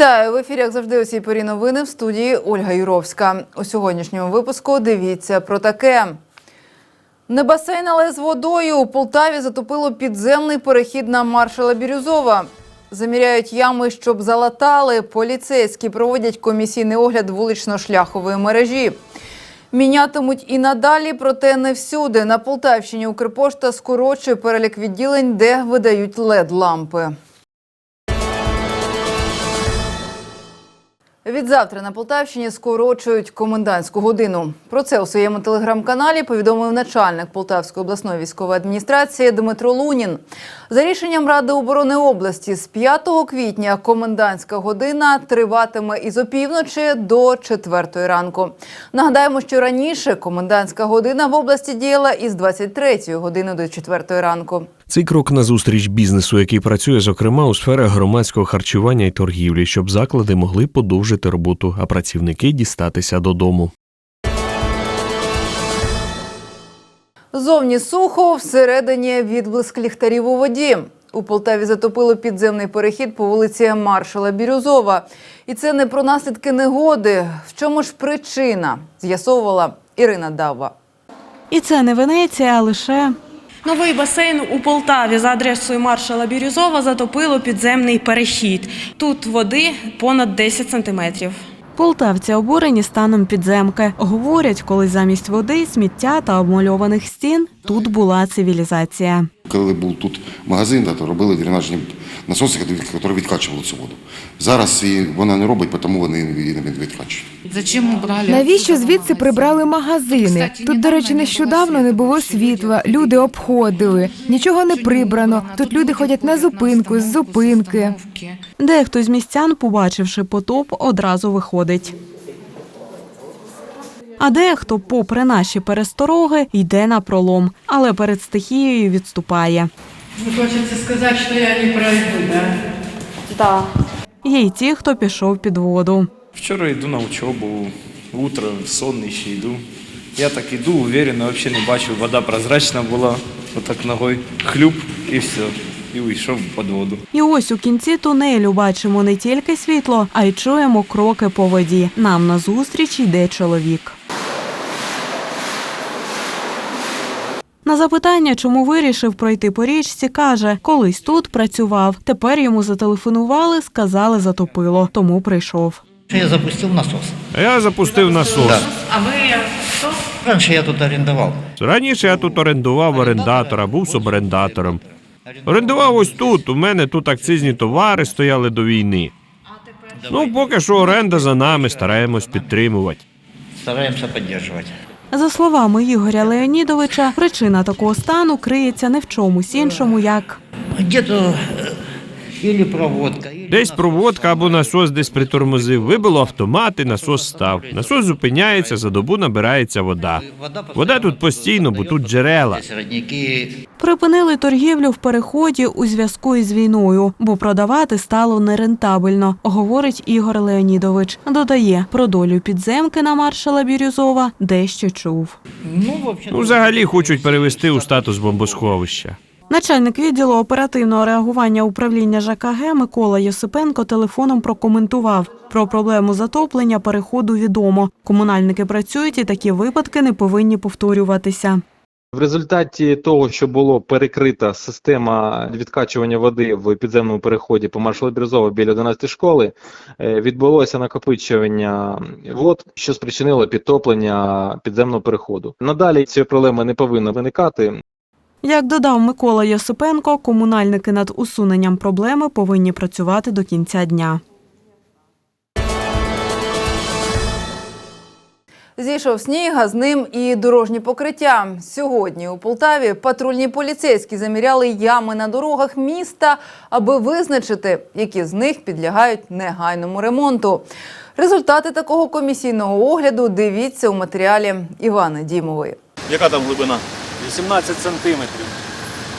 Вітаю в ефірі, як завжди, усі порі новини в студії Ольга Юровська. У сьогоднішньому випуску дивіться про таке. Не басейн, але з водою у Полтаві затопило підземний перехід на маршала Бірюзова. Заміряють ями, щоб залатали. Поліцейські проводять комісійний огляд вулично-шляхової мережі. Мінятимуть і надалі, проте не всюди. На Полтавщині Укрпошта скорочує перелік відділень, де видають лед-лампи. Відзавтра на Полтавщині скорочують комендантську годину. Про це у своєму телеграм-каналі повідомив начальник Полтавської обласної військової адміністрації Дмитро Лунін. За рішенням Ради оборони області з 5 квітня комендантська година триватиме із опівночі до 4 ранку. Нагадаємо, що раніше комендантська година в області діяла із 23 години до 4 ранку. Цей крок назустріч бізнесу, який працює зокрема у сферах громадського харчування і торгівлі, щоб заклади могли подовжити роботу, а працівники дістатися додому. Зовні сухо, всередині відблиск ліхтарів у воді. У Полтаві затопило підземний перехід по вулиці Маршала Бірюзова. І це не про наслідки негоди. В чому ж причина? З'ясовувала Ірина Дава. І це не Венеція, а лише Новий басейн у Полтаві за адресою маршала Бірюзова затопило підземний перехід. Тут води понад 10 сантиметрів. Полтавці обурені станом підземки. Говорять, коли замість води, сміття та обмальованих стін тут була цивілізація. Коли був тут магазин, то робили дренажні насоси, які відкачували цю воду. Зараз і вона не робить, тому вони її не відкачують. Зачем убрали? Навіщо звідси прибрали магазини? Тут, до речі, нещодавно не було світла. Люди обходили, нічого не прибрано. Тут люди ходять на зупинку з зупинки. Дехто з містян, побачивши потоп, одразу виходить. А дехто, попри наші перестороги, йде на пролом, але перед стихією відступає. Вы хотите сказать, что я не пройду, да? Є й ті, хто пішов під воду. Вчора йду на учебу, утро, сонний ще йду. Я так іду, уверенно, взагалі не бачу, вода прозрачна була, отак ногою хлюп і все. І уйшов під воду. І ось у кінці тунелю бачимо не тільки світло, а й чуємо кроки по воді. Нам назустріч йде чоловік. На запитання, чому вирішив пройти по річці, каже, колись тут працював. Тепер йому зателефонували, сказали, затопило, тому прийшов. Я запустил насос. Я запустив насос. А вы кто? Раньше я тут арендовал. Раніше я тут орендував орендатора, був суборендатором. Орендував ось тут. У мене тут акцизні товари стояли до війни. Ну, поки що оренда за нами, стараємось підтримувати. Стараемся поддерживать. За словами Ігоря Леонідовича, причина такого стану криється не в чомусь іншому, як Где-то э, проводка, Десь проводка або насос десь притормозив, вибило автомат і насос став. Насос зупиняється, за добу набирається вода. Вода тут постійно, бо тут джерела. Припинили торгівлю в переході у зв'язку із війною, бо продавати стало нерентабельно, говорить Ігор Леонідович. Додає, про долю підземки на маршала Бірюзова дещо чув. Ну, в общем, Ну, взагалі хочуть перевести у статус бомбосховища. Начальник відділу оперативного реагування управління ЖКГ Микола Йосипенко телефоном прокоментував. Про проблему затоплення переходу відомо. Комунальники працюють і такі випадки не повинні повторюватися. В результаті того, що було перекрита система відкачування води в підземному переході по маршалу Бірюзова біля 11 школи, е, відбулося накопичування вод, що спричинило підтоплення підземного переходу. Надалі цієї проблеми не повинно виникати. Як додав Микола Йосипенко, комунальники над усуненням проблеми повинні працювати до кінця дня. Зійшов сніг, а з ним і дорожні покриття. Сьогодні у Полтаві патрульні поліцейські заміряли ями на дорогах міста, аби визначити, які з них підлягають негайному ремонту. Результати такого комісійного огляду дивіться у матеріалі Івани Дімової. Яка там глибина? 18 сантиметрів.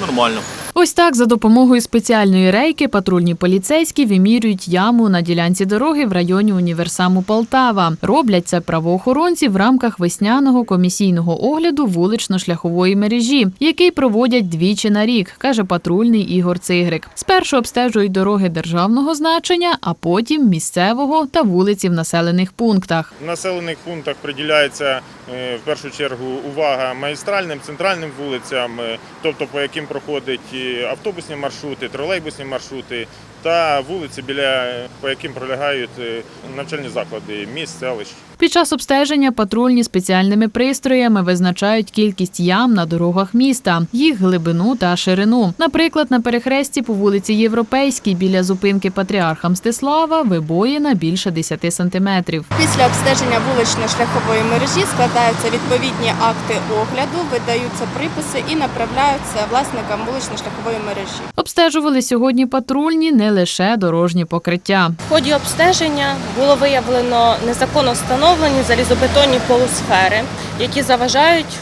Нормально. Ось так за допомогою спеціальної рейки патрульні поліцейські вимірюють яму на ділянці дороги в районі універсаму Полтава. Роблять це правоохоронці в рамках весняного комісійного огляду вулично-шляхової мережі, який проводять двічі на рік, каже патрульний Ігор Цигрик. Спершу обстежують дороги державного значення, а потім місцевого та вулиці в населених пунктах. В населених пунктах приділяється е, в першу чергу увага магістральним центральним вулицям, е, тобто по яким проходять і автобусні маршрути, тролейбусні маршрути та вулиці, біля по яким пролягають е, навчальні заклади міст, селищ. Під час обстеження патрульні спеціальними пристроями визначають кількість ям на дорогах міста, їх глибину та ширину. Наприклад, на перехресті по вулиці Європейській біля зупинки Патріарха Мстислава вибоїна більше 10 сантиметрів. Після обстеження вулично-шляхової мережі складаються відповідні акти огляду, видаються приписи і направляються власникам вулично-шляхової мережі. Обстежували сьогодні патрульні не лише дорожні покриття. В ході обстеження було виявлено незаконно встановлені залізобетонні полусфери, які заважають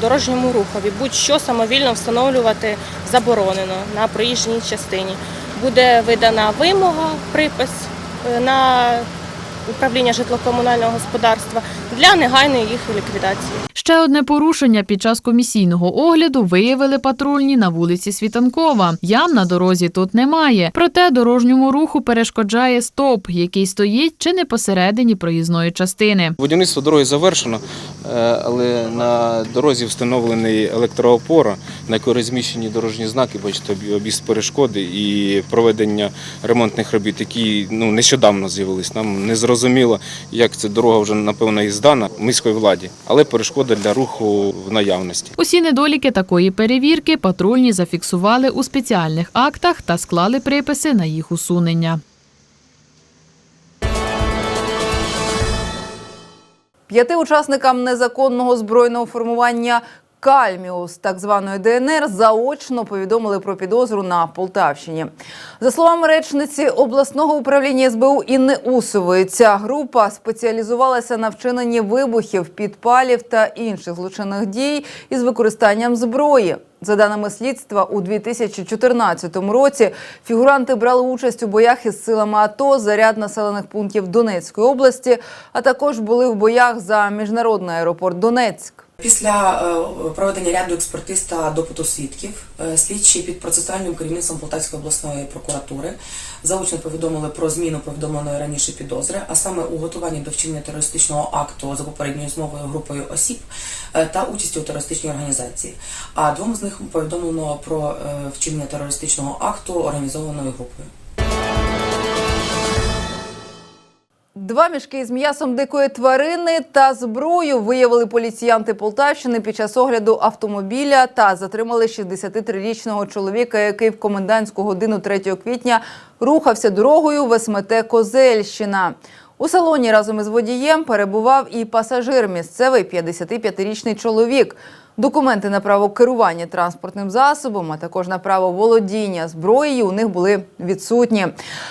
дорожньому рухові. Будь-що самовільно встановлювати заборонено на проїжджій частині. Буде видана вимога, припис е, на управління житлово-комунального господарства для негайної їх ліквідації. Ще одне порушення під час комісійного огляду виявили патрульні на вулиці Світанкова. Ям на дорозі тут немає. Проте дорожньому руху перешкоджає стоп, який стоїть чи не посередині проїзної частини. Будівництво дороги завершено, е, але на дорозі встановлений електроопора, на якій розміщені дорожні знаки, бачите, об'їзд об'їзд перешкоди і проведення ремонтних робіт, які ну, нещодавно з'явились. Нам не зрозуміло, як ця дорога вже напевно і здана міської владі, але перешкода для руху в наявності. Усі недоліки такої перевірки патрульні зафіксували у спеціальних актах та склали приписи на їх усунення. П'яти учасникам незаконного збройного формування Кальміус, так званої ДНР, заочно повідомили про підозру на Полтавщині. За словами речниці обласного управління СБУ Інни Усової, ця група спеціалізувалася на вчиненні вибухів, підпалів та інших злочинних дій із використанням зброї. За даними слідства, у 2014 році фігуранти брали участь у боях із силами АТО за ряд населених пунктів Донецької області, а також були в боях за міжнародний аеропорт Донецьк. Після е, проведення ряду експертиз та допиту свідків, е, слідчі під процесуальним керівництвом Полтавської обласної прокуратури заочно повідомили про зміну повідомленої раніше підозри, а саме у готуванні до вчинення терористичного акту за попередньою змовою групою осіб е, та участі у терористичній організації. А двом з них повідомлено про вчинення терористичного акту організованою групою. Два мішки з м'ясом дикої тварини та зброю виявили поліціянти Полтавщини під час огляду автомобіля та затримали 63-річного чоловіка, який в комендантську годину 3 квітня рухався дорогою в СМТ Козельщина. У салоні разом із водієм перебував і пасажир місцевий 55-річний чоловік. Документи на право керування транспортним засобом, а також на право володіння зброєю у них були відсутні.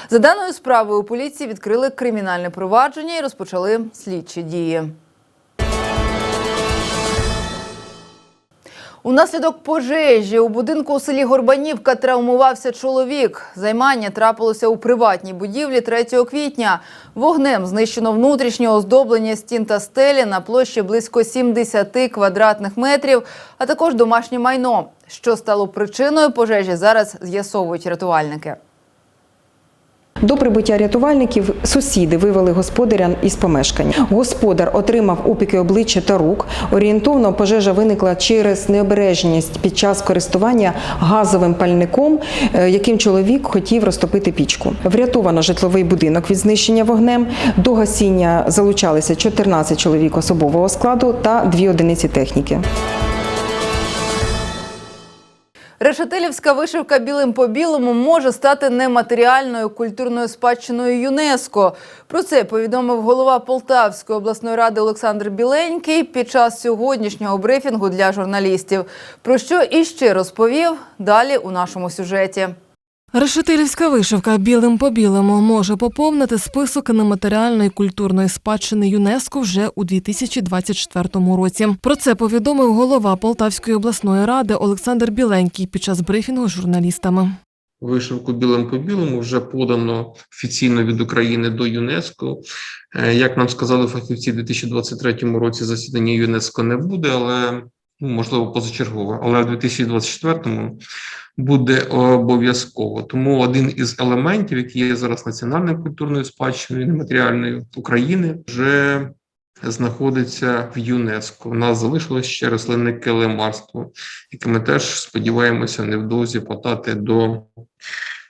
За даною справою поліції відкрили кримінальне провадження і розпочали слідчі дії. Унаслідок пожежі у будинку у селі Горбанівка травмувався чоловік. Займання трапилося у приватній будівлі 3 квітня. Вогнем знищено внутрішнє оздоблення стін та стелі на площі близько 70 квадратних метрів, а також домашнє майно. Що стало причиною пожежі, зараз з'ясовують рятувальники. До прибуття рятувальників сусіди вивели господаря із помешкання. Господар отримав опіки обличчя та рук. Орієнтовно пожежа виникла через необережність під час користування газовим пальником, е, яким чоловік хотів розтопити пічку. Врятовано житловий будинок від знищення вогнем. До гасіння залучалися 14 чоловік особового складу та дві одиниці техніки. Решетилівська вишивка білим по білому може стати нематеріальною культурною спадщиною ЮНЕСКО. Про це повідомив голова Полтавської обласної ради Олександр Біленький під час сьогоднішнього брифінгу для журналістів. Про що іще розповів далі у нашому сюжеті. Решетилівська вишивка білим по білому може поповнити список нематеріальної культурної спадщини ЮНЕСКО вже у 2024 році. Про це повідомив голова Полтавської обласної ради Олександр Біленький під час брифінгу з журналістами. Вишивку білим по білому вже подано офіційно від України до ЮНЕСКО. Е, Як нам сказали фахівці, у 2023 році засідання ЮНЕСКО не буде, але ну, можливо позачергове. Але в 2024 буде обов'язково. Тому один із елементів, який є зараз національною культурною спадщиною нематеріальною України, вже знаходиться в ЮНЕСКО. У нас залишилось ще рослинне килимарство, яке ми теж сподіваємося невдовзі подати до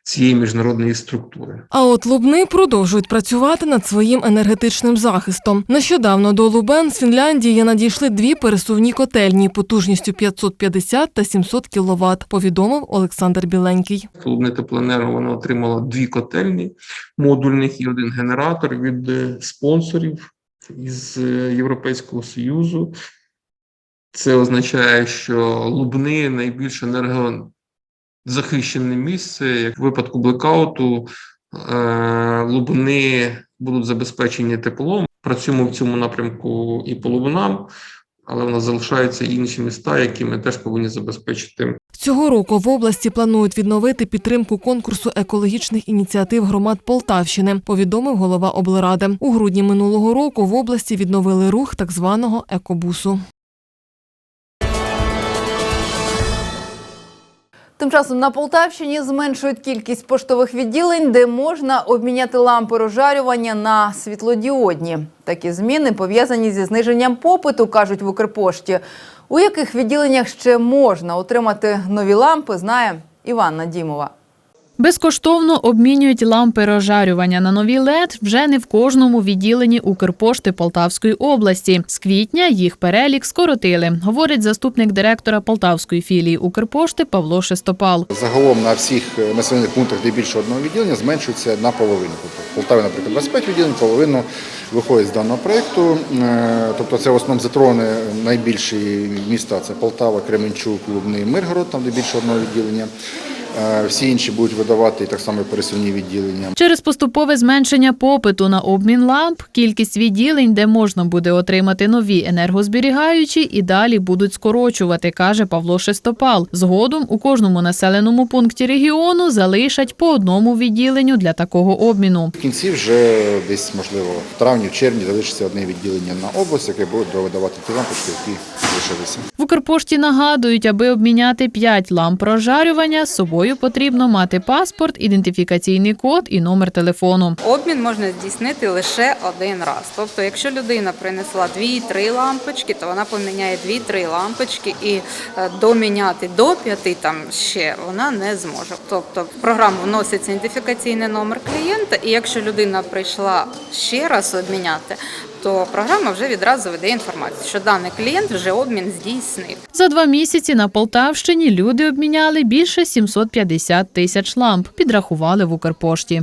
цієї міжнародної структури. А от Лубни продовжують працювати над своїм енергетичним захистом. Нещодавно до Лубен з Фінляндії надійшли дві пересувні котельні потужністю 550 та 700 кВт, повідомив Олександр Біленький. Лубни Теплоенерго вона отримала дві котельні модульних і один генератор від е, спонсорів із е, Європейського Союзу. Це означає, що Лубни найбільш енергозахищене місце. Як в випадку блекауту е, Лубни будуть забезпечені теплом. Працюємо в цьому напрямку і по Лубнам, але в нас залишаються інші міста, які ми теж повинні забезпечити Цього року в області планують відновити підтримку конкурсу екологічних ініціатив громад Полтавщини, повідомив голова облради. У грудні минулого року в області відновили рух так званого екобусу. Тим часом на Полтавщині зменшують кількість поштових відділень, де можна обміняти лампи розжарювання на світлодіодні. Такі зміни пов'язані зі зниженням попиту, кажуть в Укрпошті. У яких відділеннях ще можна отримати нові лампи, знає Іванна Дімова. Безкоштовно обмінюють лампи розжарювання на нові LED вже не в кожному відділенні Укрпошти Полтавської області. З квітня їх перелік скоротили, говорить заступник директора Полтавської філії Укрпошти Павло Шестопал. Загалом на всіх населених пунктах, де більше одного відділення, зменшується на половину. Тобто Полтаві, наприклад, 25 відділень, половину виходить з даного проєкту. Е, Тобто це в основному затрони найбільші міста це Полтава, Кременчук, Лубний, Миргород, там де більше одного відділення. Е, Всі інші будуть видавати так само пересувні відділення. Через поступове зменшення попиту на обмін ламп, кількість відділень, де можна буде отримати нові енергозберігаючі, і далі будуть скорочувати, каже Павло Шестопал. Згодом у кожному населеному пункті регіону залишать по одному відділенню для такого обміну. В кінці вже десь, можливо, в травні, в червні залишиться одне відділення на область, яке буде видавати ті лампочки, які лишилися. В Укрпошті нагадують, аби обміняти 5 ламп розжарювання, з собою потрібно мати паспорт, ідентифікаційний код і номер телефону. Обмін можна здійснити лише один раз. Тобто, якщо людина принесла дві-три лампочки, то вона поміняє дві-три лампочки і е, доміняти до п'яти там ще вона не зможе. Тобто в програму вноситься ідентифікаційний номер клієнта, і якщо людина прийшла ще раз обміняти, то програма вже відразу видає інформацію, що даний клієнт вже обмін здійснив. За два місяці на Полтавщині люди обміняли більше 750 тисяч ламп. Підрахували в Укрпошті.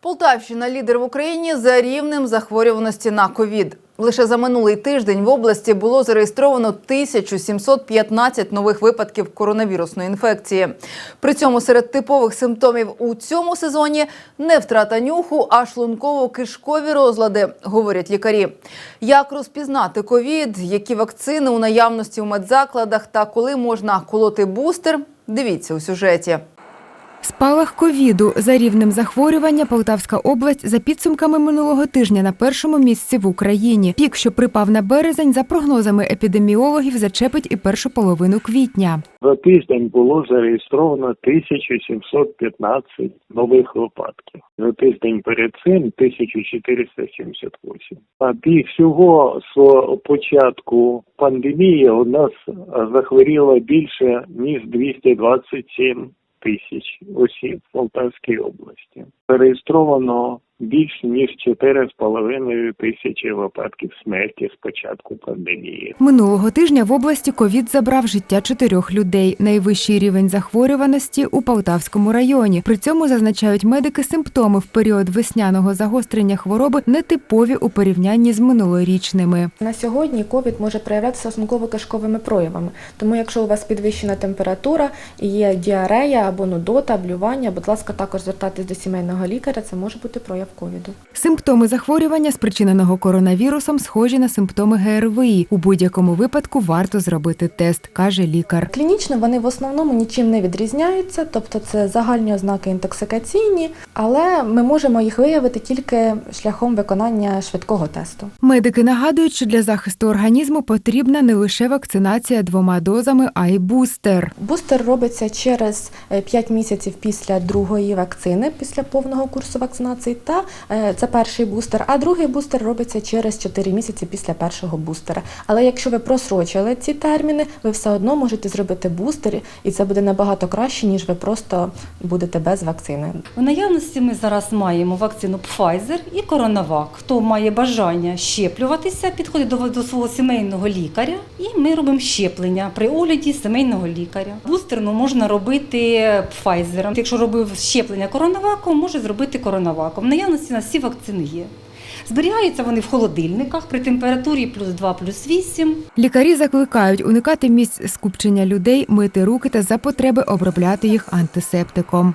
Полтавщина лідер в Україні за рівнем захворюваності на ковід. Лише за минулий тиждень в області було зареєстровано 1715 нових випадків коронавірусної інфекції. При цьому серед типових симптомів у цьому сезоні не втрата нюху, а шлунково-кишкові розлади, говорять лікарі. Як розпізнати ковід, які вакцини у наявності у медзакладах та коли можна колоти бустер, дивіться у сюжеті. Спалах ковіду за рівнем захворювання Полтавська область за підсумками минулого тижня на першому місці в Україні. Пік, що припав на березень, за прогнозами епідеміологів, зачепить і першу половину квітня. За тиждень було зареєстровано 1715 нових випадків. За тиждень перед цим 1478. А пік всього з початку пандемії у нас захворіло більше ніж 227 тисяч осіб в Полтавській області. Зареєстровано більш ніж 4,5 тисячі випадків смерті з початку пандемії. Минулого тижня в області ковід забрав життя чотирьох людей. Найвищий рівень захворюваності у Полтавському районі. При цьому зазначають медики симптоми в період весняного загострення хвороби нетипові у порівнянні з минулорічними. На сьогодні ковід може проявлятися основково-кишковими проявами. Тому, якщо у вас підвищена температура і є діарея або нудота, блювання, будь ласка, також звертайтесь до сімейного лікаря. Це може бути прояв ковіду. Симптоми захворювання, спричиненого коронавірусом, схожі на симптоми ГРВІ. У будь-якому випадку варто зробити тест, каже лікар. Клінічно вони в основному нічим не відрізняються, тобто це загальні ознаки інтоксикаційні, але ми можемо їх виявити тільки шляхом виконання швидкого тесту. Медики нагадують, що для захисту організму потрібна не лише вакцинація двома дозами, а й бустер. Бустер робиться через 5 місяців після другої вакцини, після повного курсу вакцинації. Та е, це перший бустер, а другий бустер робиться через 4 місяці після першого бустера. Але якщо ви просрочили ці терміни, ви все одно можете зробити бустер, і це буде набагато краще, ніж ви просто будете без вакцини. У наявності ми зараз маємо вакцину Pfizer і CoronaVac. Хто має бажання щеплюватися, підходить до, до свого сімейного лікаря, і ми робимо щеплення при огляді сімейного лікаря. Бустерну можна робити Pfizer. Якщо робив щеплення CoronaVac, може зробити CoronaVac. Наявності у нас всі вакцини є. Зберігаються вони в холодильниках при температурі плюс 2, плюс 8. Лікарі закликають уникати місць скупчення людей, мити руки та за потреби обробляти їх антисептиком.